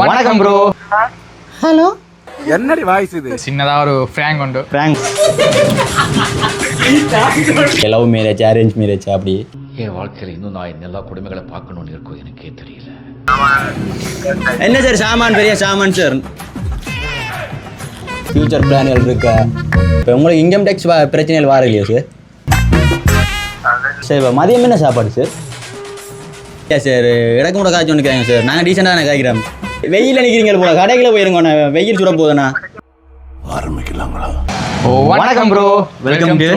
வணக்கம் bro hello என்னடி voice இது? சின்னதாக ஒரு ஃப்ராங்க் உண்டு. Frank love marriage arrange marriage அப்படி. என் வாழ்க்கையில் இன்னும் நான் எல்லா குடும்பங்களை பார்க்கணும்னு இருக்கும் எனக்கே தெரியல. என்ன சார் சாமான் பெரிய சாமான் சார் ஃபியூச்சர் பிளான்கள் இருக்கா? இப்போ உங்களுக்கு இன்கம் டேக்ஸ் பிரச்சனைகள் வார இல்லையா சார் சார் இப்போ மதியம் என்ன சாப்பாடு சார் ஏ சார் இடக்கு கூட காய்ச்சி ஒன்று கேட்குங்க சார் நாங்கள் டீசெண்டாக காய்க்கிறோம். வெயிலில் நிற்கிறீங்க போல. கடைகளை போயிருங்க வெயில் சுட போதுண்ணா ஓ வணக்கம் ப்ரோ வெல்கம் டு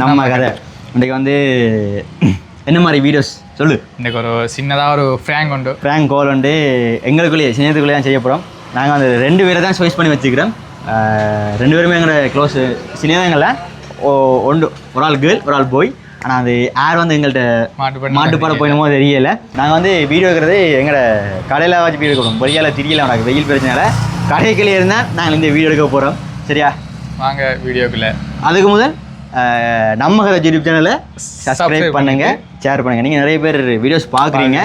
நம்ம கதை. இன்றைக்கு வந்து என்ன மாதிரி வீடியோஸ் சொல்லு. இன்னைக்கு ஒரு சின்னதாக ஒரு ஃப்ராங்க் உண்டு. ஃப்ராங்க் கால் வந்து எங்களுக்குள்ளேயே சின்னத்துக்குள்ளேயே தான் செய்ய போகிறோம் நாங்கள் வந்து ரெண்டு பேரை தான் சாய்ஸ் பண்ணி வச்சுக்கிறோம். ரெண்டு பேருமே எங்களோட க்ளோஸ் சின்னதங்களில் ஓ ஒன்று ஒரு ஆள் கேர்ள் ஒரு ஆள் போய் ஆனால் அது யார் வந்து எங்கள்கிட்ட மாட்டுப்பாடு போயிடுமோ தெரியல. நாங்கள் வந்து வீடியோ எடுக்கிறது எங்களோட கடையில் வச்சு வீடியோ எடுக்கணும் பொறியால் தெரியல உனக்கு வெயில் பிரச்சனால கடைக்குள்ளே இருந்தால் நாங்கள் இந்த வீடியோ எடுக்க போகிறோம் சரியா? வாங்க வீடியோக்குள்ள. அதுக்கு முதல் நம்ம கதை யூடியூப் சேனலை சப்ஸ்கிரைப் பண்ணுங்க ஷேர் பண்ணுங்க. நீங்கள் நிறைய பேர் வீடியோஸ் பார்க்குறீங்க.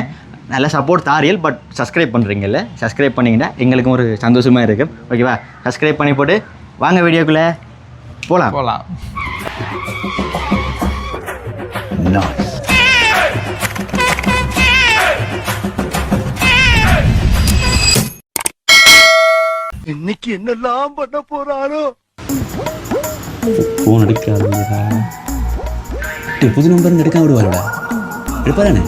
நல்ல சப்போர்ட் தாரியல் பட் சப்ஸ்கிரைப் பண்ணுறீங்கல்ல சப்ஸ்கிரைப் பண்ணிங்கன்னா எங்களுக்கும் ஒரு சந்தோஷமா இருக்கும். ஓகேவா சப்ஸ்கிரைப் பண்ணி போட்டு வாங்க வீடியோக்குள்ளே. போகலாம் போகலாம் இன்னைக்கு என்னெல்லாம் பண்ண போறாரோ? ஃபோன் எடுக்காதுடா டேய், புது நம்பர் எடுக்க விடுவாருடா. எடுப்பாரானே?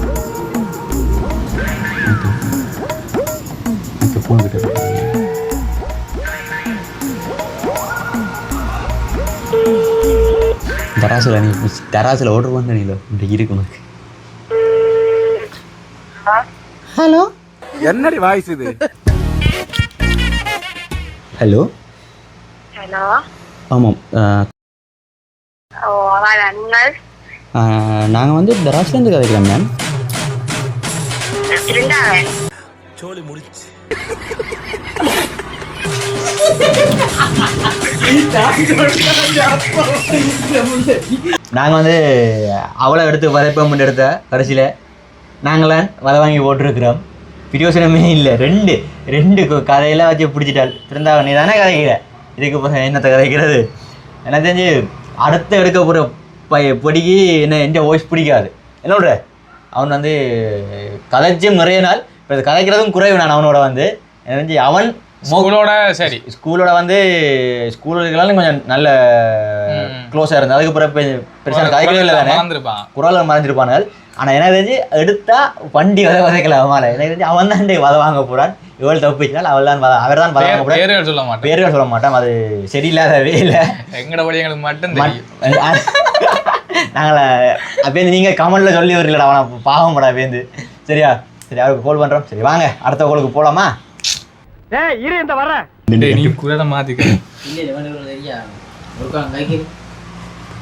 ஃபோன் கிட்ட தராசில் நீ தராசில் ஆர்டர் பண்ண நீல. இன்றைக்கு இருக்கு உனக்கு. ஹலோ? என்னடி வாய்ஸ் இது? ஹலோ? ஹலோ? ஆமாம் நாங்கள் வந்து தராசிலேருந்து கதைக்கிறோம் மேம் இருந்தாங்க நாங்கள் வந்து அவளை எடுத்து வதைப்பம் எடுத்த கடைசியில் நாங்களாம் வலை வாங்கி போட்டிருக்கிறோம் பிரியோசனமே இல்லை. ரெண்டு ரெண்டு கதையெல்லாம் வச்சு பிடிச்சிட்டாள். திருந்தா நீ தானே கதைக்கிற? இதுக்கு என்னத்தை கதைக்கிறது? எனக்கு தெரிஞ்சு அடுத்த எடுக்க போகிற பைய பொடிக்கு என்ன எந்த வாய்ஸ் பிடிக்காது. என்ன அவன் வந்து கதைச்சும் நிறைய நாள் இப்போ கதைக்கிறதும் குறைவு நான் அவனோட வந்து. எனக்கு தெரிஞ்சு அவன் ஸ்கூலோட சரி. ஸ்கூலோட வந்து ஸ்கூலுக்கெல்லாம் கொஞ்சம் நல்ல க்ளோஸாக இருந்தது அதுக்கு பிறகு பெ- பெருசான கதைகளே இல்லை தானே மறந்துருப்பான். குரலை மறைஞ்சிருப்பானுகள் ஆனால் எனக்கு தெரிஞ்சு எடுத்தா வண்டி வதை வதைக்கல அவமால எனக்கு தெரிஞ்சு அவன் தான் வதை வாங்க போறான். இவள் தப்பிச்சினால் அவள் தான் அவர் தான் வதை வாங்க பேர்கள் சொல்ல மாட்டேன். பேர்கள் சொல்ல மாட்டோம் அது சரியில்லாதவே இல்லை எங்கட படி எங்களுக்கு மட்டும் நாங்கள அப்பேந்து நீங்கள் கமெண்ட்ல சொல்லி வரலடா அவனை பாவம்டா பேந்து. சரியா? சரி அவருக்கு கால் பண்ணுறோம் சரி வாங்க. அடுத்த கோலுக்கு போகலாமா ஏய் இரு இந்த வர டேய், நீ குரலை மாத்திக்க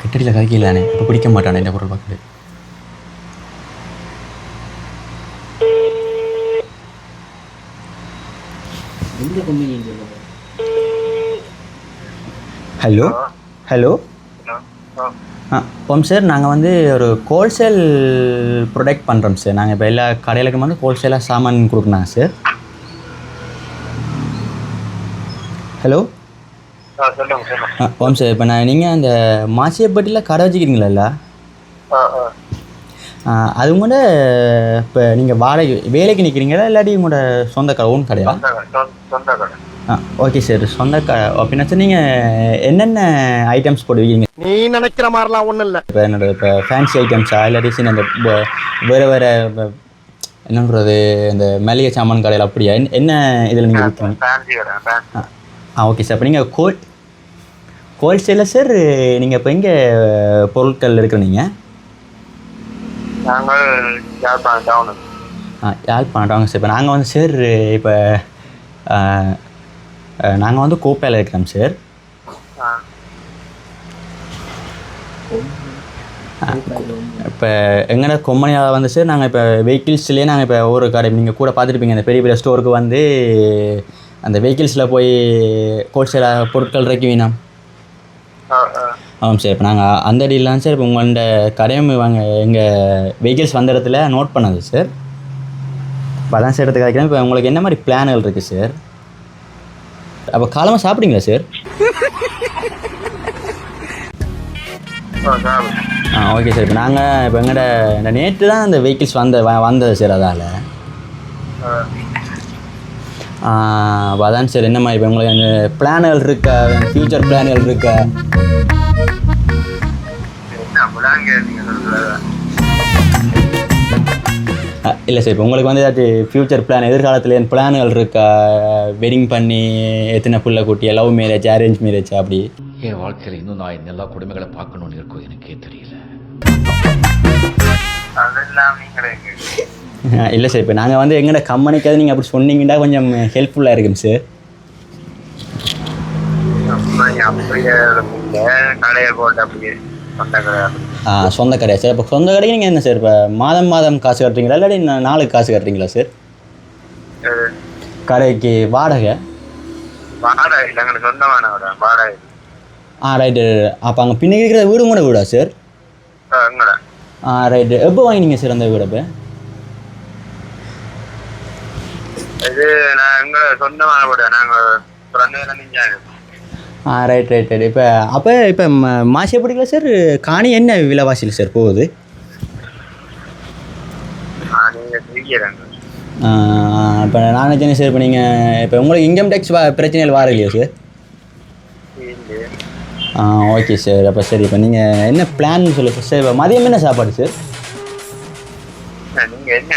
கெட்டடியில் கதைக்கலானே இப்போ பிடிக்க மாட்டானே இந்த பொருள் பார்க்குறது ஹலோ ஹலோ. ஆ ஓம் சார் நாங்கள் வந்து ஒரு ஹோல்சேல் ப்ரொடக்ட் பண்ணுறோம் சார். நாங்கள் இப்போ எல்லா கடைகளுக்கும் வந்து ஹோல்சேலாக சாமான் கொடுக்குறாங்க சார்? ஹலோ ஓம் சார் இப்போ நான் நீங்கள் அந்த மாசியப்பட்டியில் கடை வச்சுக்கிறீங்களா அது கூட இப்போ நீங்கள் வாடகை வேலைக்கு நிற்கிறீங்களா இல்லாட்டி உங்களோட சொந்த கடை ஓன் கடையா? சொந்த கடை ஆ ஓகே சார் சொந்த கடை அப்படின்னா சார் நீங்கள் என்னென்ன ஐட்டம்ஸ் போடுவீங்க நீ நினைக்கிற மாதிரிலாம் ஒண்ணும் இல்ல. இப்போ என்னோட இப்போ ஃபேன்சி ஐட்டம்ஸா இல்லாட்டி சின்ன அந்த வேறு வேறு என்னன்றது இந்த மளிகை சாமான் கடையில் அப்படியா? என்ன- என்ன இதில் நீங்கள் ஆ ஓகே சார் இப்போ நீங்கள் கோல் ஹோல்சேலில் சார் நீங்கள் இப்போ எங்கே பொருட்கள் இருக்கிறீங்க நாங்கள் யாழ்ப்பாணம் டவுனு ஆ யாழ்ப்பாணம் வாங்க சார் இப்போ நாங்கள் வந்து சார் இப்போ நாங்கள் வந்து கோப்பையில் இருக்கிறோம் சார் இப்போ எங்கன்னா கொம்மனியால் வந்து சார் நாங்கள் இப்போ வெஹிக்கிள்ஸ்லேயே நாங்கள் இப்போ ஒவ்வொரு கடை நீங்கள் கூட பார்த்துருப்பீங்க அந்த பெரிய பெரிய ஸ்டோருக்கு வந்து அந்த வெஹிக்கிள்ஸில் போய் ஹோல்சேலாக பொருட்கள் இறக்கி வேணாம். ஆமாம் சார் இப்போ நாங்கள் அந்த டீல்லாம் சார் இப்போ உங்கள்கிட்ட கடையம் வாங்க எங்கள் வெஹிக்கிள்ஸ் வந்த இடத்துல நோட் பண்ணது சார் இப்போ அதான் சார் எடுத்து காய்க்கிறேன் இப்போ உங்களுக்கு என்ன மாதிரி பிளான்கள் இருக்குது சார் அப்போ காலமாக சாப்பிட்டீங்களா சார் ஆ ஓகே சார் இப்போ நாங்கள் இப்போ எங்கள்ட இந்த நேற்று தான் அந்த வெஹிக்கிள்ஸ் வந்த வந்தது சார் அதால். அதான் சார் என்ன மாதிரி இப்போ உங்களுக்கு அந்த பிளான்கள் இருக்கா? ஃப்யூச்சர் பிளான்கள் இருக்கா? இல்லை சார் இப்போ உங்களுக்கு வந்து ஏதாச்சும் ஃப்யூச்சர் பிளான் எதிர்காலத்தில் என் பிளான்கள் இருக்கா? வெட்டிங் பண்ணி எத்தனை புள்ள குட்டி லவ் மேரேஜ் அரேஞ்ச் மேரேஜ் அப்படி? என் வாழ்க்கையில் இன்னும் நான் இந்த எல்லா குடும்பங்களை பார்க்கணும்னு இருக்கோ எனக்கே தெரியல. அதெல்லாம் நீங்களே இல்லை சார் இப்போ நாங்கள் வந்து எங்கள்ட கம்பெனிக்காவது நீங்கள் அப்படி சொன்னீங்கன்னா கொஞ்சம் ஹெல்ப்ஃபுல்லாக இருக்கும் சார். ஆ சொந்த கடையா சார் இப்போ சொந்த கடைக்கு நீங்கள் என்ன சார் இப்போ மாதம் மாதம் காசு கட்டுறீங்களா இல்லாட்டி நாளுக்கு காசு கட்டுறீங்களா சார் கடைக்கு வாடகை? வாடகை ஆ ரைட்டு அப்போ அங்கே பின்னுக்கு இருக்கிற வீடு கூட வீடா சார் எங்கடா? ஆ ரைட்டு எப்போ வாங்கினீங்க சார் அந்த வீடை இப்போ இது நான் எங்களை சொந்தமான வீடு நாங்கள் பிறந்ததுல நீங்க ஆ ரைட் ரைட் ரைட் இப்போ அப்போ இப்போ மாசி எப்படிங்களா சார் காணி என்ன விலைவாசியில் சார் போகுது? நீங்கள் இப்போ நான் நினச்சேன் சார் இப்போ நீங்கள் இப்போ உங்களுக்கு இன்கம் டேக்ஸ் வா பிரச்சனைகள் வார இல்லையா சார் ஆ ஓகே சார் அப்போ சரி இப்போ நீங்கள் என்ன பிளான் சொல்லுங்கள் சார் இப்போ மதியம் என்ன சாப்பாடு சார் நீங்க என்ன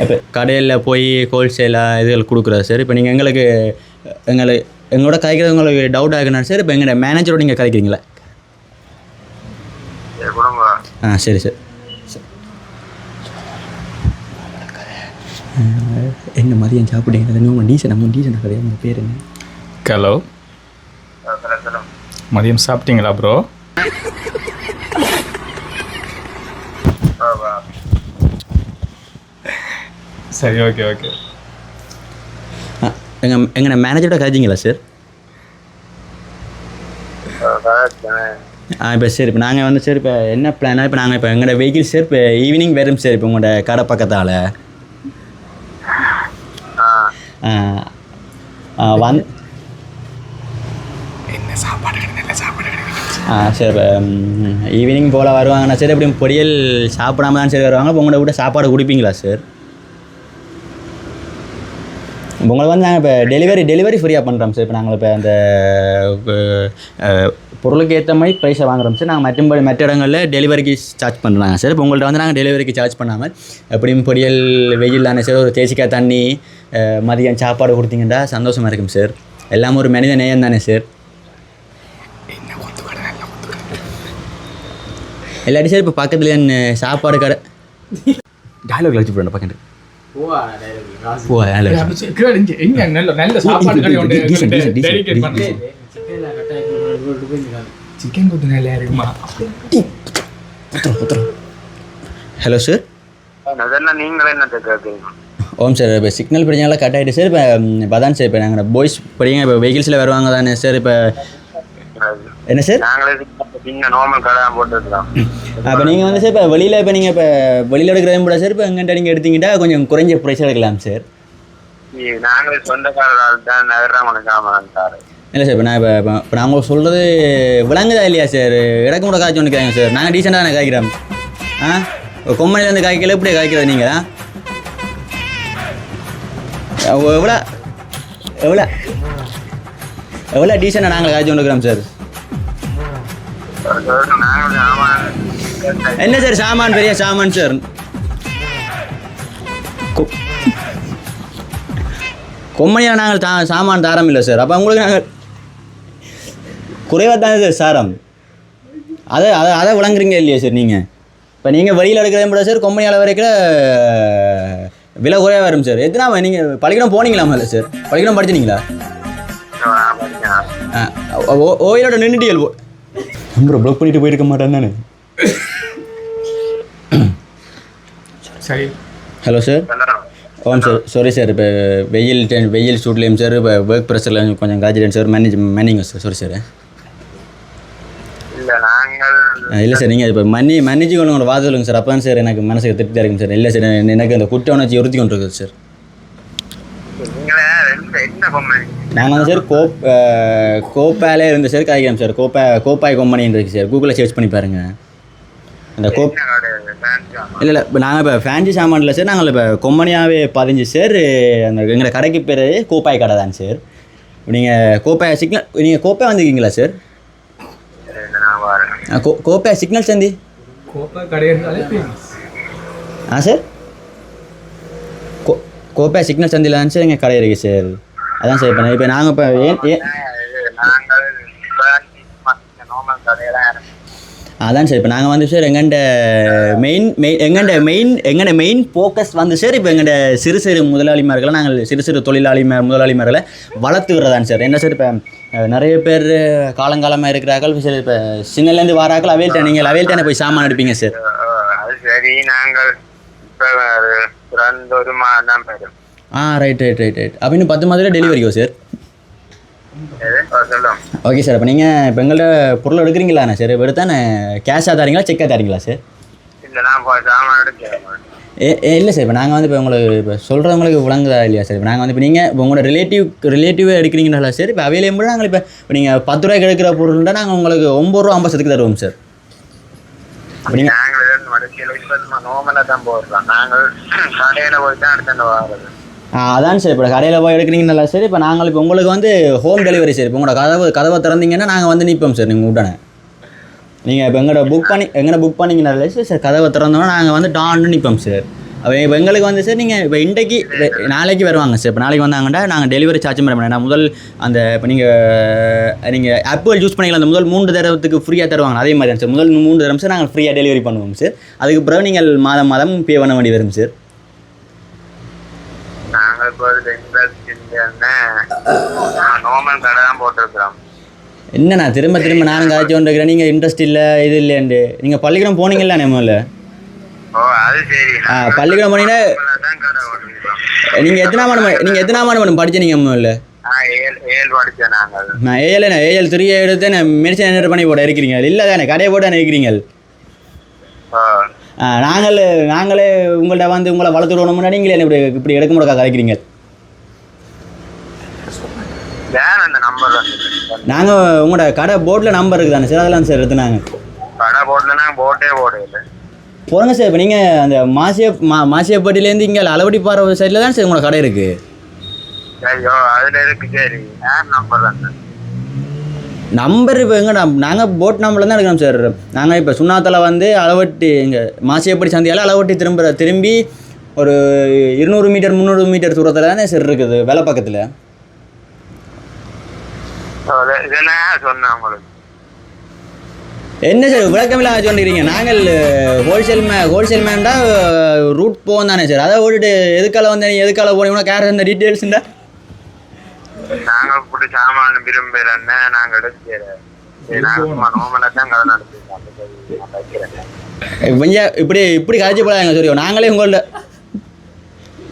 இப்போ கடையில் போய் ஹோல்சேலாக இதுகள் கொடுக்குறா சார் இப்போ நீங்கள் எங்களுக்கு எங்களை எங்களோட கதைக்கிறது உங்களுக்கு டவுட் ஆகுனா சார் இப்போ எங்களோட மேனேஜரோட நீங்கள் கதைக்கிறீங்களா? ஆ சரி சார். என்ன மதியம் சாப்பிட்டீங்க நீங்கள் டீசன் நம்ம டீசன் கதையா உங்கள் பேர் என்ன? ஹலோ மதியம் சாப்பிட்டீங்களா ப்ரோ சரி ஓகே ஓகே எங்கள் எங்களோட மேனேஜரோட கதைச்சிங்களா சார் ஆ இப்போ சரி இப்போ நாங்கள் வந்து சார் இப்போ என்ன பிளானா இப்போ நாங்கள் இப்போ எங்களோட வெஹிக்கிள் சார் இப்போ ஈவினிங் வரும் சார் இப்போ உங்களோட கடை பக்கத்தால். வந் ஆ சரி இப்போ ஈவினிங் போல் வருவாங்கண்ணா சார் எப்படியும் பொரியல் சாப்பிடாம தான் சரி வருவாங்க. இப்போ உங்களோட கூட சாப்பாடு கொடுப்பீங்களா சார் உங்களுக்கு வந்து நாங்கள் இப்போ டெலிவரி டெலிவரி ஃப்ரீயாக பண்ணுறோம் சார் இப்போ நாங்கள் இப்போ அந்த பொருளுக்கு ஏற்ற மாதிரி ப்ரைஸை வாங்குறோம் சார் நாங்கள் மற்ற மற்ற இடங்களில் டெலிவரிக்கு சார்ஜ் பண்ணுறாங்க சார் இப்போ உங்கள்கிட்ட வந்து நாங்கள் டெலிவரிக்கு சார்ஜ் பண்ணாமல் எப்படியும் பொரியல் வெயில் தானே சார் ஒரு தேசிக்காய் தண்ணி மதியம் சாப்பாடு கொடுத்தீங்கன்னா சந்தோஷமாக இருக்கும் சார் எல்லாம் ஒரு மனித நேயம் தானே சார் இல்லாட்டி சார் இப்போ பக்கத்தில் சாப்பாடு கடை டயலாக் வச்சு போடணும் பக்கத்து சிக்கன் கொத்து நல்லா இருக்குமா ஹலோ சார் நீங்களே என்ன ஓம் சார் இப்போ சிக்னல் பிரச்சனைலாம் கட் ஆகிட்டு சார் இப்போ இப்போ அதான் சார் இப்போ நாங்கள் பாய்ஸ் படிங்க இப்போ வெஹிக்கிள்ஸில் வருவாங்க தானே சார் இப்போ என்ன சார்? நாங்களே சின்ன நார்மல் கடை போட்டுருக்கோம் அப்போ நீங்கள் வந்து சார் இப்போ வெளியில் இப்போ நீங்கள் இப்போ வெளியில் எடுக்கிறதும் கூட சார் இப்போ எங்கிட்ட நீங்கள் எடுத்தீங்கன்னா கொஞ்சம் குறைஞ்ச ப்ரைஸில் எடுக்கலாம் சார். நாங்களே சொந்தக்காரர் தான் நகர்றாங்க சாமான் இல்லை சார் இப்போ நான் இப்போ இப்போ இப்போ நான் உங்களுக்கு சொல்கிறது விளங்குதா இல்லையா சார்? இடக்கு கூட காய்ச்சி ஒன்று காய்ங்க சார். நாங்கள் டீசெண்டாக தானே காய்க்கிறோம். ஆ? கொம்பனிலேருந்து காய்க்கல எப்படி காய்க்கிறது நீங்கள் எவ்வளோ எவ்வளோ எவ்வளோ டீசெண்டாக நாங்கள் காய்ச்சி கொண்டு இருக்கிறோம் சார். என்ன சார் சாமான் பெரிய சாமான் சார் கொம்மனியாக நாங்கள் தா சாமான் தாரம் இல்லை சார் அப்போ உங்களுக்கு நாங்கள் குறைவாக தானே சார் சாரம் அதை அதை அதை விளங்குறீங்க இல்லையா சார் நீங்கள் இப்போ நீங்கள் வெளியில் எடுக்கிறத விட சார் கொம்பனியால் வரைக்கும் விலை குறைவாக வரும் சார் எத்தனா நீங்கள் பள்ளிக்கூடம் போனீங்களா இல்லை சார் பள்ளிக்கூடம் படிச்சினீங்களா ஓயிலோட நின்றுட்டியல் நம்பரை ப்ளாக் பண்ணிட்டு போயிருக்க மாட்டேன் தானே? சரி. ஹலோ சார் ஓம் சார் சாரி சார் இப்போ வெயில் டென் வெயில் சூட்லேயும் சார் இப்போ ஒர்க் ப்ரெஷரில் கொஞ்சம் காய்ச்சிட்டேன் சார் மேனேஜ் மேனிங் சார் சாரி சார் இல்ல நாங்கள் இல்லை சார் நீங்கள் இப்போ மன்னி மன்னிச்சு கொண்டு உங்களோட வாத சொல்லுங்க சார் அப்போ தான் சார் எனக்கு மனசுக்கு திருப்தியாக இருக்கும் சார் இல்லை சார் எனக்கு அந்த குற்ற உணர்ச்சி உறுத்தி கொண்டு இருக்குது சார் நீங்களே வந்து சார் கோப் கோப்பாலே இருந்து சார் காய்க்கிறோம் சார். கோப்பா கோப்பாய் கொம்பனின்னு இருக்குது சார். கூகுளில் சர்ச் பண்ணி பாருங்கள் அந்த கோப் இல்லை இல்லை. இப்போ நாங்கள் இப்போ ஃபேன்சி சாமானில் சார் நாங்கள் இப்போ கொம்பனியாகவே பதிஞ்சு சார் அந்த எங்களை கடைக்கு பேர் கோப்பாய் கடை தான் சார். நீங்கள் கோப்பாய் சிக்னல் நீங்கள் கோப்பாய் வந்திருக்கீங்களா சார்? கோ கோப்பாய் சிக்னல் சந்தி? கோப்பை ஆ சார்? கோ கோப்பை சிக்னல் சந்தியில் தான் சார் எங்கள் கடை இருக்குது சார். அதான் சார் இப்போ இப்போ நாங்கள் இப்போ ஏன் அதான் சார் இப்போ நாங்கள் வந்து சார் எங்கண்ட மெயின் மெயின் எங்கண்ட மெயின் எங்கண்ட மெயின் ஃபோக்கஸ் வந்து சார் இப்போ எங்கண்ட சிறு சிறு முதலாளிமார்களை நாங்கள் சிறு சிறு தொழிலாளிமார் முதலாளிமார்களை வளர்த்துக்கிறதான் சார் என்ன சார் இப்போ நிறைய பேர் காலங்காலமாக இருக்கிறார்கள் சார் இப்போ சின்னலேருந்து வாராக்கள் அவைல்ட்ட நீங்கள் அவைல்ட்டானே போய் சாமான் எடுப்பீங்க சார் அது சரி நாங்கள் இப்போ ஒரு மாதம் ஆ ரைட் ரைட் ரைட் ரைட் அப்போ இன்னும் பத்து மாதத்துல டெலிவரியோ சார் ஓகே சார் அப்போ நீங்கள் இப்போ எங்கள்கிட்ட பொருள் எடுக்கிறீங்களாண்ணா சார் இப்போ எடுத்தானே கேஷாக தரீங்களா செக்காக தரீங்களா சார் ஏ இல்லை சார் இப்போ நாங்கள் வந்து இப்போ உங்களுக்கு இப்போ சொல்கிறவங்களுக்கு விளங்குதா இல்லையா சார் இப்போ நாங்கள் வந்து இப்போ நீங்கள் இப்போ உங்களோட ரிலேட்டிவ் ரிலேட்டிவே எடுக்கிறீங்களா சார் இப்போ அவைலபிள் நாங்கள் இப்போ இப்போ நீங்கள் பத்து ரூபாய்க்கு எடுக்கிற பொருள்னா நாங்கள் உங்களுக்கு ஒம்பது ரூபா ஐம்பது சத்துக்கு தருவோம் சார் நீங்கள் நோமலாக தான் போடுறோம். நாங்கள் கடையில போய் தான் எடுத்துட்டு வர்றது அதான் சார் இப்போ கடையில் போய் எடுக்கிறீங்கனால சார் இப்போ நாங்கள் இப்போ உங்களுக்கு வந்து ஹோம் டெலிவரி சார் இப்போ உங்களோட கதவு கதவை திறந்தீங்கன்னா நாங்கள் வந்து நிற்போம் சார் நீங்கள் உடனே. நீங்கள் இப்போ எங்களோட புக் பண்ணி எங்களை புக் பண்ணிங்கனால சார் சார் கதவை திறந்தோன்னா நாங்கள் வந்து டான்னு நிற்போம் சார் அப்போ இப்போ எங்களுக்கு வந்து சார் நீங்கள் இப்போ இன்றைக்கு நாளைக்கு வருவாங்க சார் இப்போ நாளைக்கு வந்தாங்கன்னா நாங்கள் டெலிவரி சார்ஜ் பண்ண நான் முதல் அந்த இப்போ நீங்கள் நீங்கள் ஆப்பிள் யூஸ் பண்ணிக்கலாம். அந்த முதல் மூன்று தடவத்துக்கு ஃப்ரீயாக தருவாங்க. அதே மாதிரி தான் சார் முதல் மூன்று தடவை சார் நாங்கள் ஃப்ரீயாக டெலிவரி பண்ணுவோம் சார் அதுக்கு பிறகு நீங்கள் மாதம் மாதம் பே பண்ண வேண்டி வரும் சார் நோமல் கடை தான் போட்டிருக்கிறோம். என்னண்ணா திரும்ப திரும்ப நானும் காய்ச்சி கொண்டு இருக்கிறேன். நீங்கள் இன்ட்ரெஸ்ட் இல்லை இது இல்லைன்ட்டு நீங்கள் பள்ளிக்கூடம் போனீங்களா முதல்ல? ஓ அது சரி. ஆ, பள்ளிக்கூடம் போனீங்கன்னா நாங்கள் நீங்கள் எத்தனாம் ஆண்டு நீங்கள் எத்தனாம் ஆண்டு மேடம் படிச்சீங்க முதல்ல? நான் ஏஎல் நான் ஏஎல் த்ரீ எடுத்து நான் மெடிசன் என்ன பண்ணி போட இருக்கிறீங்க. இல்லை தானே கடையை போட்டு இருக்கிறீங்க? நாங்கள் நாங்களே உங்கள்கிட்ட வந்து உங்களை வளர்த்து விடணும்னா நீங்களே இப்படி இப்படி எடுக்க முடியாது கலைக்கிறீங்க வேன் அந்த நம்பர் நாங்கள் உங்களோட கடை போர்டில் நம்பர் இருக்குது தானே சார்? அதெல்லாம் சார் எடுத்து நாங்கள் கடை போட்டில் நாங்கள் போட்டே போடையில போடுங்க சார் இப்போ நீங்கள் அந்த மாசிய மா மாசியப்பட்டிலேருந்து இங்கே அளவடி பாறை சைடில் தான் சார் உங்களோட கடை இருக்குது ஐயோ அதில் இருக்கு சரி. நம்பர் தான் நம்பர் இப்போ எங்க நாங்கள் போட் நம்பரில் தான் எடுக்கிறோம் சார். நாங்கள் இப்போ சுண்ணாத்தில் வந்து அளவட்டி இங்கே மாசியப்படி சந்தையால் அளவட்டி திரும்ப திரும்பி ஒரு இருநூறு மீட்டர் முந்நூறு மீட்டர் தூரத்தில் தானே சார் இருக்குது வேலை பக்கத்தில்? சொன்னேன் உங்களுக்கு? என்ன சார் விளக்கமில்லாம சொல்லிக்கிறீங்க நாங்கள் ஹோல்சேல் மே ஹோல்சேல் மேன்டா ரூட் போவோம் தானே சார் அதை விட்டுட்டு எதுக்கால வந்து நீ எதுக்கால போனீங்கன்னா கேர் இந்த டீட்டெயில்ஸுண்டா நாங்க இப்படி சாமான் விரும்பலன்னு நாங்க எடுக்கிறேன் சரி, நாங்க சும்மா நோமலா தான் கடை நடத்திருக்கோம் அந்த சரி, நான் வைக்கிறேன். கொஞ்சம் இப்படி இப்படி கழிச்சு போடாங்க சரியோ நாங்களே உங்கள்ட்ட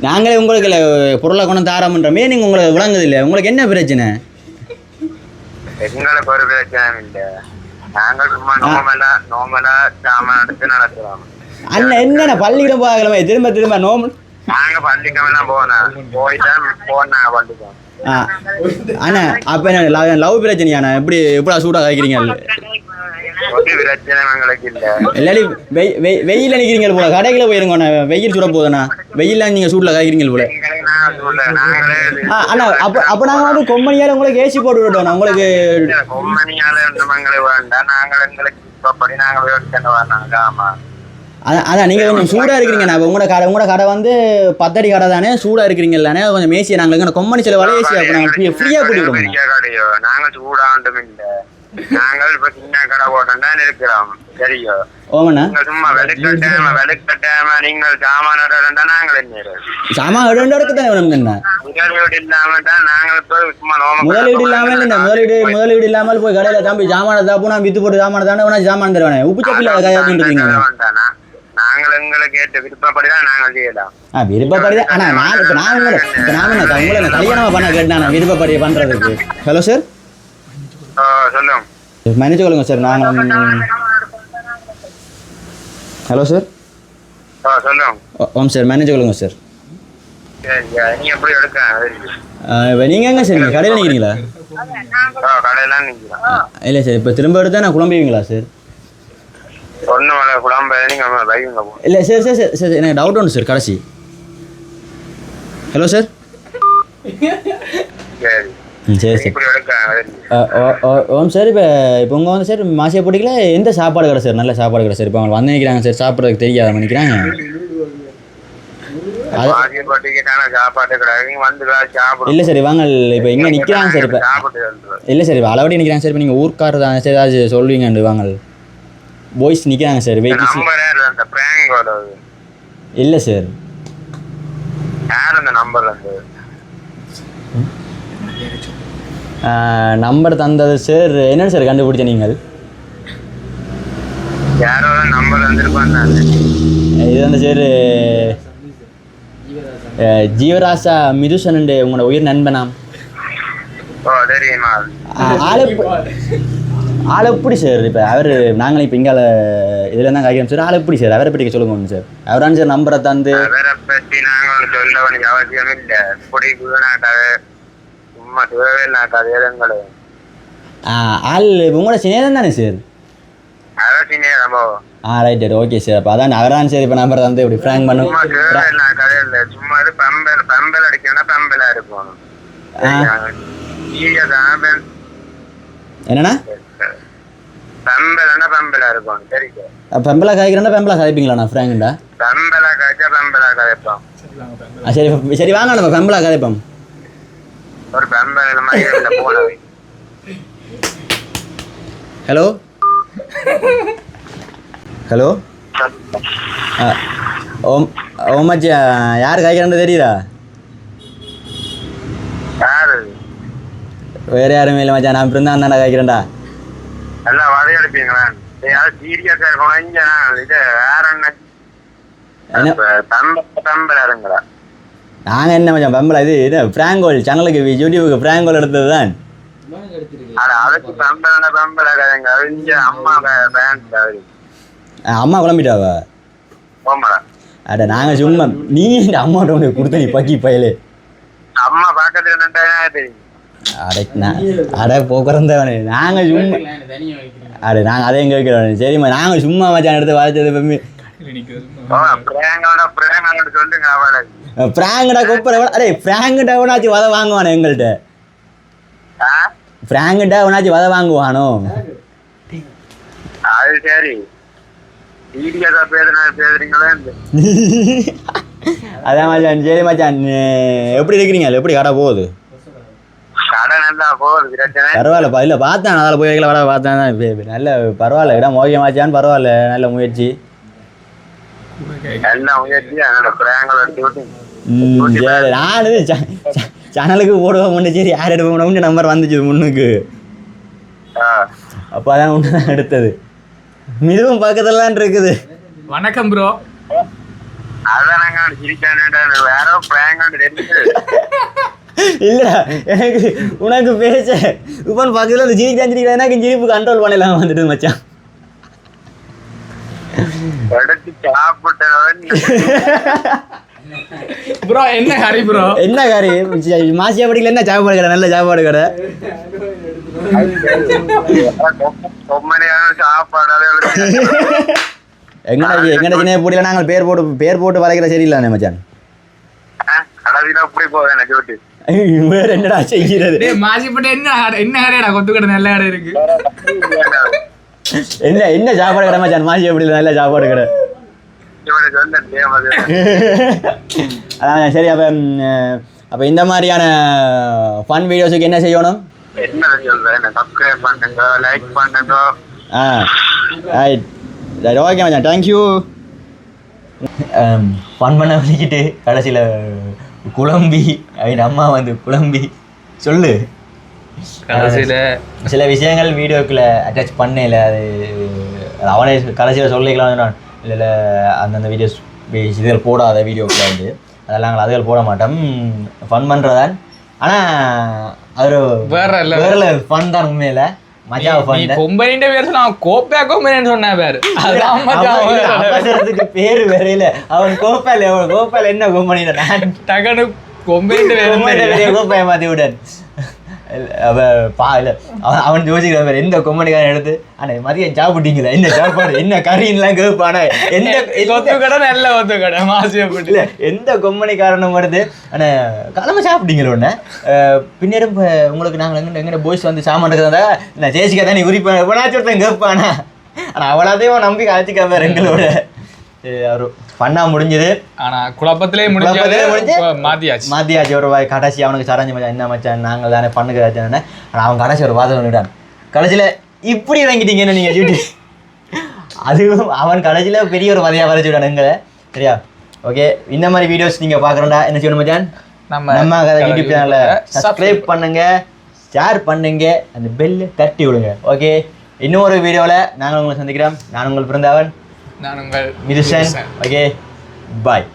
நாங்களே உங்களுக்கு இல்லை பொருளை கொண்டு தாராமன்றமே நீங்கள் உங்களுக்கு விளங்குது இல்லை உங்களுக்கு என்ன பிரச்சனை? எங்களுக்கு ஒரு பிரச்சனை இல்ல. நாங்க சும்மா நோமலா நோமலா சாமான் எடுத்து நடத்துறோம். அண்ணன் என்னண்ணா பள்ளிக்கூடம் போகலாமே திரும்ப திரும்ப நோம் நாங்க பள்ளிக்கெல்லாம் போனோம் போயிட்டு போனாங்க பள்ளிக்கம் ஆ. அண்ணா அப்போ என்ன லவ் பிரச்சனையாண்ணா? எப்படி எப்படா சூடாக காய்க்கிறீங்க ஒரு பிரச்சனை எங்களுக்கு இல்ல இல்லாடி வெய் வெய் வெயில நிற்கிறீங்க போல. கடைகளை போயிருங்க வெயில் சுட போகுதுண்ணா. வெயிலில் நீங்கள் சூட்டில் காய்க்கிறீங்க போல. நான் அண்ணா அப்போ அப்போ நாங்கள் வந்து கொம்பனியால் உங்களுக்கு ஏசி போட்டு விட்டோம் உங்களுக்கு வேண்டாம். நாங்கள் எங்களுக்கு நாங்க வராங்க ஆமா. அதான் அதான் நீங்கள் கொஞ்சம் சூடாக இருக்கிறீங்கண்ணா இப்போ உங்களோட கடை உங்களோட கடை வந்து பத்தடி கடை தானே. சூடாக இருக்கிறீங்கல்லானே கொஞ்சம் மேசியை. நாங்கள் கொம்பனி சில வலை ஏசி அப்போ நாங்கள் ஃப்ரீயாக கூட்டி விடுவோம். பெரிய கடையோ. நாங்க சூடாண்டும் இல்ல. நாங்கள் இப்ப சின்ன கடை போட்டோம் தான் இருக்கிறோம். சரியோ சும்மா வெளுக்கட்டாம வெளுக்கட்டாம நீங்கள் சாமான நாங்கள் என்ன சாமான் இடத்துக்கு தானே வேணும் என்ன? முதலீடு இல்லாம தான் நாங்கள் இப்ப சும்மா நோம முதலீடு இல்லாமல் இந்த முதலீடு முதலீடு இல்லாமல் போய் கடையில் தம்பி சாமான தாப்பு நான் வித்து போட்டு சாமான தானே சாமான் தருவானே? உப்பு சப்பில் வேண்டானா நாங்கள் எங்களுக்கு ஏற்ற விருப்பப்படிதான் நாங்கள் செய்யலாம். ஆ விருப்பப்படி தான் ஆனால் நான் இப்போ நான் இப்போ நான் உங்களை பண்ண கேட்டேன் விருப்பப்படி பண்ணுறதுக்கு ஹலோ சார் சொல்லுங்க. மன்னிச்சு கொள்ளுங்க சார். நாங்கள் ஹலோ சார்? சொல்லுங்க. ஓம் சார். மேனேஜர் சொல்லுங்க சார். நீங்கள் எங்கே சார்? கடையில் நிற்கிறீங்களா இல்லை சார். இப்போ திரும்ப எடுத்தால் நான் குழம்புவீங்களா சார்? இல்லை சார் சார் சார் சார் எனக்கு டவுட் உண்டு சார் கடைசி. Hello sir. சரி சரி. ஓம் சார் இப்போ இப்போ உங்கள் வந்து சார் மாசியா போட்டிக்கல எந்த சாப்பாடு கடை சார் நல்ல சாப்பாடு கடை சார் இப்போ அவங்க வந்து நிற்கிறாங்க சார் சாப்பிட்றதுக்கு தெரியாத நினைக்கிறாங்க. நீங்க இல்லை சார் இவங்க இப்போ இங்கே நிற்கிறாங்க சார் இப்போ. இல்லை சார் அளவடி நிற்கிறாங்க சார் இப்போ நீங்கள் ஊர்க்காரர் தான் சார் ஏதாச்சும் சொல்லுவீங்கண்டு வாங்க பாய்ஸ் நிற்கிறாங்க சார் வெயிட் இல்லை சார். யார் அந்த நம்பர் வந்து நம்பர் தந்தது சார் என்னன்னு சார் கண்டுபிடிச்ச நீங்கள்? யாரோ நம்பர் இது வந்து சார் ஜீவராசா மிதுசன் உங்களோட உயிர் நண்பனாம். ஆளு எப்ப- ஆளு எப்படி சார் இப்போ அவர் நாங்களும் இப்போ இங்கால இதில் தான் காய்க்கிறோம். சார் ஆளு எப்படி சார் அவரை பற்றி சொல்லுங்க ஒன்று சார் அவரான் சார் நம்பரை தந்து அவரை பத்தி நாங்க ஒண்ணு சொல்ல வேண்டிய அவசியம் இல்ல. ஆள் உங்களோட சினேதம் தானே சார் ஆ ரைட் ரைட் ஓகே சார் அப்போ அதான் அவரான் சார் இப்போ நம்பரை தந்து இப்படி ஃப்ராங்க் பண்ணும் சும்மா இது பம்பல் பம்பல் அடிக்கணும் பம்பலா இருக்கும். என்னண்ணா பம்பலன்னா பம்பலா இருக்கும் தெரியும் பெம்பலா காய்க்கிறேன்னா பெம்பலா காய்ப்பீங்களாண்ணா ஃப்ராங்குண்டா பம்பலா காய்ச்சா பம்பலா கதைப்போம் ஆ சரி சரி வாங்க நம்ம பெம்பலா காய்ப்போம் ஒரு பம்பல் மாதிரி போனது ஹலோ ஹலோ ஓம் ஓம் யார் காய்க்கிறான்னு தெரியுதா யாரு வேறு யாரும் இல்லை மச்சான் நான் பிறந்தான் தானே காய்க்கிறேன்டா எல்லாம் வதையெடுப்பீங்களா யாரும் சீரியஸா இருக்கணும் இங்க இது வேற என்ன பம்பல இருங்களா நாங்கள் என்ன மச்சான் பெம்பலா இது இது ஃப்ராங்கோல் சேனலுக்கு யூடியூபுக்கு ஃப்ராங்கோல் எடுத்தது தான். அம்மா குழம்பிட்டாவா? அட நாங்கள் சும்மா நீ இந்த அம்மாட்ட ஒன்று கொடுத்த நீ பக்கி பயலே. அம்மா தெரியும் அட நான் அட போக்குறந்தவனே. நாங்கள் சும்மா அட நாங்கள் அதையும் கேட்குறோம். சரிம்மா நாங்கள் சும்மா மச்சான் எடுத்து வளைச்சது பம்மி. சொல்லுங்க அவளை. ஃப்ராங்கடா கூப்பிட அரே வதை வாங்குவானோ எங்கள்கிட்ட ஆ? ஃப்ராங்கடா உனாச்சும் வதை வாங்குவானோ? அது சரி. அதான் மச்சான் சரி மச்சான் எப்படி இருக்கிறீங்க? எப்படி கடை போகுது? பரவாயில்ல இல்லை பார்த்தேன் அதில் போய் வைக்கல வர பார்த்தேன் நல்ல பரவாயில்ல இடம் ஓகேமாச்சான்னு பரவாயில்ல நல்ல முயற்சி எல்லாம் முயற்சி அதோட பிரியங்களை எடுத்து விட்டு ம், சரி நான் சேனலுக்கு போடுவோம் முன்னே சரி யார் எடுப்போம் நம்பர் வந்துச்சு முன்னுக்கு. அப்போ அதான் ஒன்று எடுத்தது. மிகவும் பக்கத்துலலாம் இருக்குது. வணக்கம் ப்ரோ இல்லைடா எனக்கு உனக்கு பேச உப்பன் பக்கத்தில் அந்த சிரிக்கிறான் சிரிக்கிறான் எனக்கு சிரிப்பு கண்ட்ரோல் பண்ணலாம் வந்துட்டு மச்சான். ப்ரோ என்ன ஹரி ப்ரோ என்ன காரி மாசியா படிக்கல என்ன சாப்பாடு கடை? நல்ல சாப்பாடு கடை. எங்கடா எங்கடா சின்ன போட்டியில் நாங்கள் பேர் போட்டு பேர் போட்டு வரைக்கிற சரியில்லை மச்சான். வேற என்னடா செய்கிறது? டேய் மாசிப்பட்டு என்ன என்ன கடைடா கொத்து கடை நல்ல கடை இருக்கு என்ன என்ன சாப்பாடு கடை மச்சான்? மாசியா படியில் நல்ல சாப்பாடு கடை? அதான் சரி அப்போ அப்போ இந்த மாதிரியான ஃபன் வீடியோஸுக்கு என்ன செய்யணும்? என்ன சொல்றேன்? சப்ஸ்கிரைப் பண்ணுங்க லைக் பண்ணுங்க. ஆ ரைட் ரைட் ஓகே மச்சான். தேங்க்யூ ஃபன் பண்ண வலிக்கிட்டு கடைசியில் குழம்பி அம்மா வந்து குழம்பி. சொல்லு. கடைசியில சில விஷயங்கள் வீடியோக்குள்ள அட்டாச் பண்ணல அது அவனே கடைசியில் சொல்லிக்கலாம் இல்லை இல்லை அந்தந்த வீடியோஸ் இதுகள் போடாத வீடியோக்குள்ள வந்து. அதெல்லாம் நாங்கள் அதுகள் போட மாட்டோம். ஃபன் பண்ணுறதான் ஆனால் அது வேற. வேற ஃபன் தான் உண்மையில். கொம்பனின்ற பேர் சொன்ன கோப்பையா கொம்பனின்னு சொன்ன பேரு. அதான் பேரு வேற இல்ல. அவன் கோப்பால் அவன் கோப்பால் என்ன கொம்பனிட நான் டக்குனு கொம்பனின்ற பேர் கோப்பாய மாத்தி விடன் அவ பா இல்ல. அவன் அவன் யோசிக்கிறான் எந்த கொம்பனிக்காரன் எடுத்து? அண்ணே மதியம் சாப்பிட்டீங்களா என்ன சாப்பாடு என்ன கறின்லாம் கேட்பானே எந்த எந்த கடை நல்ல கொத்து கடை மாசியப்பட்டு எந்த கொம்பனிக்காரனும் வருது? அண்ணே கிளம்ப சாப்பிட்டீங்களா உடனே பின்னரும் இப்ப உங்களுக்கு நாங்கள் எங்க எங்க போய்ஸ் வந்து சாமான் இருக்கிறதா நான் ஜெயிச்சிக்கா தான் உரிப்பேன்? எப்பனாச்சும் ஒருத்தன் கேட்பானா ஆனா அவளாதையும் நம்பி கழிச்சிக்காம எங்களோட அவரு பண்ணா முடிஞ்சது. ஆனா குழப்பத்திலே முடிஞ்சது முடிஞ்சு மாத்தியாச்சு. மாத்தியாச்சு. ஒரு வாய் கடைசி அவனுக்கு சரஞ்சு மச்சான் என்ன மச்சான் நாங்கள் தானே பண்ணுகிறாச்சு ஆனால் அவன் கடைசி ஒரு வாதம் பண்ணிவிட்டான் கடைசியில் இப்படி இறங்கிட்டீங்கன்னு நீங்கள் டியூட்டி அதுவும் அவன் கடைசியில் பெரிய ஒரு வதையாக வரைச்சு விடான் எங்களை. சரியா? ஓகே இந்த மாதிரி வீடியோஸ் நீங்கள் பார்க்குறோண்டா என்ன செய்யணும் மச்சான்? நம்ம நம்ம யூடியூப் சேனலை subscribe சப்ஸ்கிரைப் பண்ணுங்க. ஷேர் பண்ணுங்க. அந்த பெல்லு தட்டி விடுங்க. ஓகே இன்னொரு வீடியோவில் நாங்கள் உங்களை சந்திக்கிறோம். நான் உங்கள் பிறந்தவன் நான் உங்கள் மிதுசன் ஓகே பாய்